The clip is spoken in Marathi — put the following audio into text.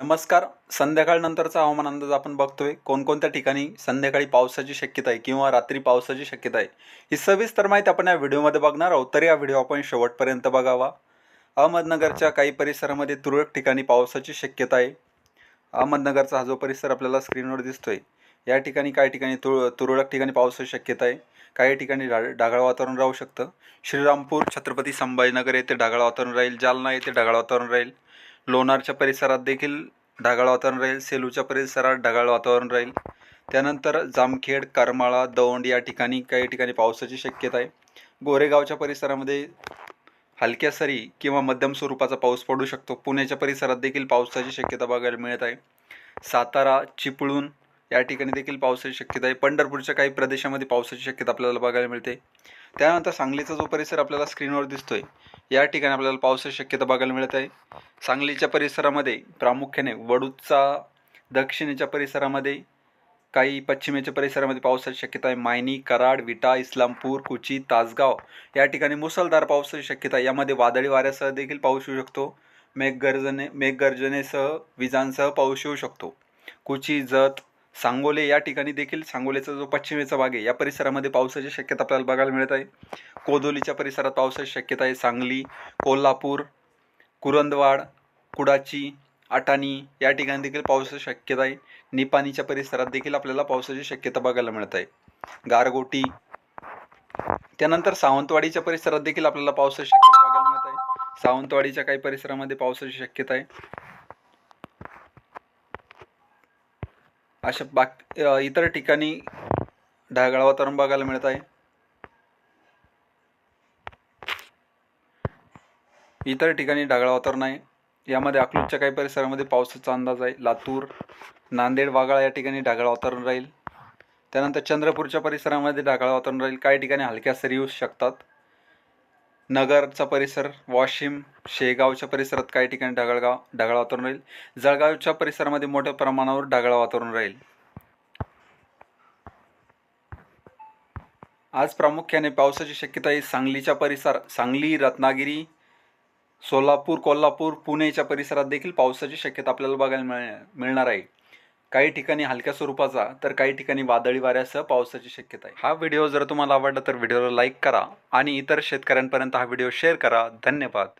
नमस्कार. संध्याकाळनंतरचा हवामान अंदाज आपण बघतोय. कोणकोणत्या ठिकाणी संध्याकाळी पावसाची शक्यता आहे किंवा रात्री पावसाची शक्यता आहे ही सविस्तर माहिती आपण या व्हिडिओमध्ये बघणार आहोत. तर या व्हिडिओ आपण शेवटपर्यंत बघावा. अहमदनगरच्या काही परिसरामध्ये तुरळक ठिकाणी पावसाची शक्यता आहे. अहमदनगरचा हा जो परिसर आपल्याला स्क्रीनवर दिसतोय या ठिकाणी काही ठिकाणी तुळ तुरळक ठिकाणी पावसाची शक्यता आहे. काही ठिकाणी ढा ढगाळ वातावरण राहू शकतं. श्रीरामपूर छत्रपती संभाजीनगर येथे ढगाळ वातावरण राहील. जालना येथे ढगाळ वातावरण राहील. लोणारच्या परिसरात देखील ढगाळ वातावरण राहील सेलूच्या परिसरात ढगाळ वातावरण राहील. त्यानंतर जामखेड करमाळा दौंड या ठिकाणी काही ठिकाणी पावसाची शक्यता आहे. गोरेगावच्या परिसरामध्ये हलक्या सरी किंवा मध्यम स्वरूपाचा पाऊस पडू शकतो. पुण्याच्या परिसरात देखील पावसाची शक्यता बघायला मिळत आहे. सातारा चिपळूण या ठिकाणी देखील पावसाची शक्यता आहे. पंढरपूरच्या काही प्रदेशामध्ये पावसाची शक्यता आपल्याला बघायला मिळते. त्यानंतर सांगलीचा जो परिसर आपल्याला स्क्रीनवर दिसतोय या ठिकाणी आपल्याला पावसाची शक्यता बघायला मिळत आहे. सांगलीच्या परिसरामध्ये प्रामुख्याने वडूजचा दक्षिणेच्या परिसरामध्ये काही पश्चिमेच्या परिसरामध्ये पावसाची शक्यता आहे. मायनी कराड विटा इस्लामपूर कुची तासगाव या ठिकाणी मुसळधार पावसाची शक्यता आहे. यामध्ये वादळी वाऱ्यासह देखील पाऊस येऊ शकतो. मेघगर्जने मेघगर्जनेसह विजांसह पाऊस येऊ शकतो. कुची जत सांगोले या ठिकाणी देखील सांगोलेचा जो पश्चिमेचा भाग आहे या परिसरामध्ये पावसाची शक्यता आपल्याला बघायला मिळत आहे. कोदोलीच्या परिसरात पावसाची शक्यता आहे. सांगली कोल्हापूर कुरंदवाड कुडाची अटाणी या ठिकाणी देखील पावसाची शक्यता आहे. निपाणीच्या परिसरात देखील आपल्याला पावसाची शक्यता बघायला मिळत आहे. गारगोटी. त्यानंतर सावंतवाडीच्या परिसरात देखील आपल्याला पावसाची शक्यता बघायला मिळत आहे. सावंतवाडीच्या काही परिसरामध्ये पावसाची शक्यता आहे. अशा बाक इतर ठिकाणी ढगाळ वातावरण बघायला मिळत आहे. इतर ठिकाणी ढगाळ वातावरण आहे. यामध्ये अकलूजच्या काही परिसरामध्ये पावसाचा अंदाज आहे. लातूर नांदेड वाघाळा या ठिकाणी ढगाळ वातावरण राहील. त्यानंतर चंद्रपूरच्या परिसरामध्ये ढगाळ वातावरण राहील. काही ठिकाणी हलक्या सरी येऊ शकतात. नगरचा परिसर वाशिम शेगावच्या परिसरात काही ठिकाणी ढगाळगाव ढगाळ वातावरण राहील. जळगावच्या परिसरामध्ये मोठ्या प्रमाणावर ढगाळ वातावरण राहील. आज प्रामुख्याने पावसाची शक्यता आहे सांगलीच्या परिसर सांगली रत्नागिरी सोलापूर कोल्हापूर पुणेच्या परिसरात देखील पावसाची शक्यता आपल्याला बघायला मिळ मिळणार आहे. काही ठिकाणी हलक्या स्वरूपाचा तर काही ठिकाणी वादळी वाऱ्यासह पावसाची शक्यता आहे. हा व्हिडिओ जर तुम्हाला आवडला तर व्हिडिओला लाईक करा आणि इतर शेतकऱ्यांपर्यंत हा व्हिडिओ शेअर करा. धन्यवाद.